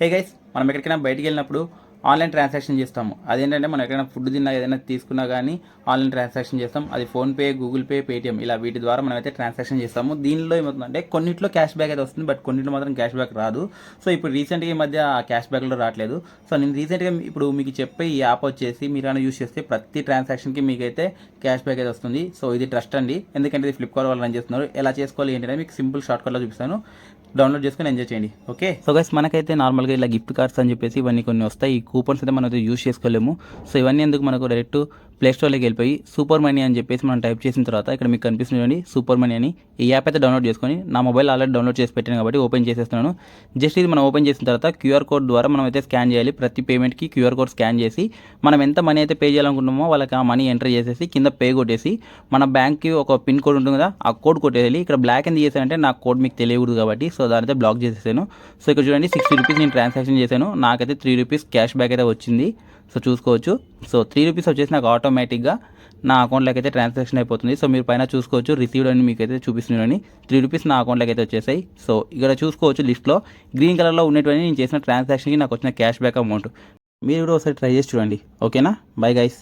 Hey guys మనం ఎక్కడికైనా బయటికి వెళ్ళినప్పుడు ఆన్లైన్ ట్రాన్సాక్షన్ చేస్తాము. అదేంటంటే మనం ఎక్కడైనా ఫుడ్ తిన్నా ఏదైనా తీసుకున్నా కానీ ఆన్లైన్ ట్రాన్సాక్షన్ చేస్తాం. అది ఫోన్పే గూగుల్ పే పేటిఎం ఇలా వీటి ద్వారా మనం అయితే ట్రాన్సాక్షన్ చేస్తాము. దీనిలో ఏమవుతుందంటే కొన్నిట్లో క్యాష్ బ్యాక్ అయితే వస్తుంది బట్ కొన్నిట్లో మాత్రం క్యాష్ బ్యాక్ రాదు. సో ఇప్పుడు రీసెంట్గా ఈ మధ్య ఆ క్యాష్ బ్యాక్లో రావట్లేదు. సో నేను రీసెంట్గా ఇప్పుడు మీకు చెప్పే ఈ యాప్ వచ్చేసి మీరు అయినా యూస్ చేస్తే ప్రతి ట్రాన్సాక్షన్కి మీకైతే క్యాష్ బ్యాక్ అయితే వస్తుంది. సో ఇది ట్రస్ట్ అండి. ఎందుకంటే ఇది ఫ్లిప్కార్ట్ వాళ్ళు రన్ చేస్తున్నారు. ఎలా చేసుకోవాలి ఏంటంటే మీకు సింపుల్ షార్ట్ కట్లో చూపిస్తాను. డౌన్లోడ్ చేసుకొని ఎంజాయ్ చేయండి. ఓకే? సో గైస్ మనకైతే నార్మల్గా ఇలా గిఫ్ట్ కార్డ్స్ అని చెప్పేసి ఇవన్నీ కొన్ని వస్తాయి. కూపన్స్ అయితే మనం యూజ్ చేసుకోలేము. సో ఇవన్నీ ఎందుకు మనకు డైరెక్ట్ ప్లేస్టోర్లోకి వెళ్ళిపోయి సూపర్ మనీ అని చెప్పేసి మనం టైప్ చేసిన తర్వాత ఇక్కడ మీకు కనిపిస్తుంది సూపర్ మనీ అని. ఈ యాప్ అయితే డౌన్లోడ్ చేసుకొని నా మొబైల్ ఆల్రెడీ డౌన్లోడ్ చేసి పెట్టాను కాబట్టి ఓపెన్ చేసేస్తున్నాను. జస్ట్ ఇది మనం ఓపెన్ చేసిన తర్వాత క్యూఆర్ కోడ్ ద్వారా మనం అయితే స్కాన్ చేయాలి. ప్రతి పేమెంట్కి క్యూఆర్ కోడ్ స్కాన్ చేసి మనం ఎంత మనీ అయితే పే చేయాలనుకుంటున్నామో వాళ్ళకి ఆ మనీ ఎంటర్ చేసేసి కింద పే కొట్టేసి మన బ్యాంక్కి ఒక పిన్ కోడ్ ఉంటుంది కదా ఆ కోడ్ కొట్టేయాలి. ఇక్కడ బ్లాక్ ఎందుకు చేశానంటే నా కోడ్ మీకు తెలియకూడదు కాబట్టి సో దాని అయితే బ్లాక్ చేసేసాను. సో ఇక్కడ చూడండి సిక్స్టీ రూపీస్ నేను ట్రాన్సాక్షన్ చేశాను. నాకైతే త్రీ రూపీస్ క్యాష్ బ్యాక్ అయితే వచ్చింది. సో చూసుకోవచ్చు. సో త్రీ రూపీస్ వచ్చేసి నాకు ఆటోమేటిక్గా నా అకౌంట్లోకి అయితే ట్రాన్సాక్షన్ అయిపోతుంది. సో మీరు పైన చూసుకోవచ్చు రిసీవ్డ్ అని మీకు అయితే చూపిస్తున్నాను త్రీ రూపీస్ నా అకౌంట్లోకి అయితే వచ్చేసాయి. సో ఇక్కడ చూసుకోవచ్చు లిస్ట్లో గ్రీన్ కలర్లో ఉన్నటువంటి నేను చేసిన ట్రాన్సాక్షన్కి నాకు వచ్చిన క్యాష్ బ్యాక్ అమౌంట్ మీరు కూడా ఒకసారి ట్రై చేసి చూడండి. ఓకేనా బై గైస్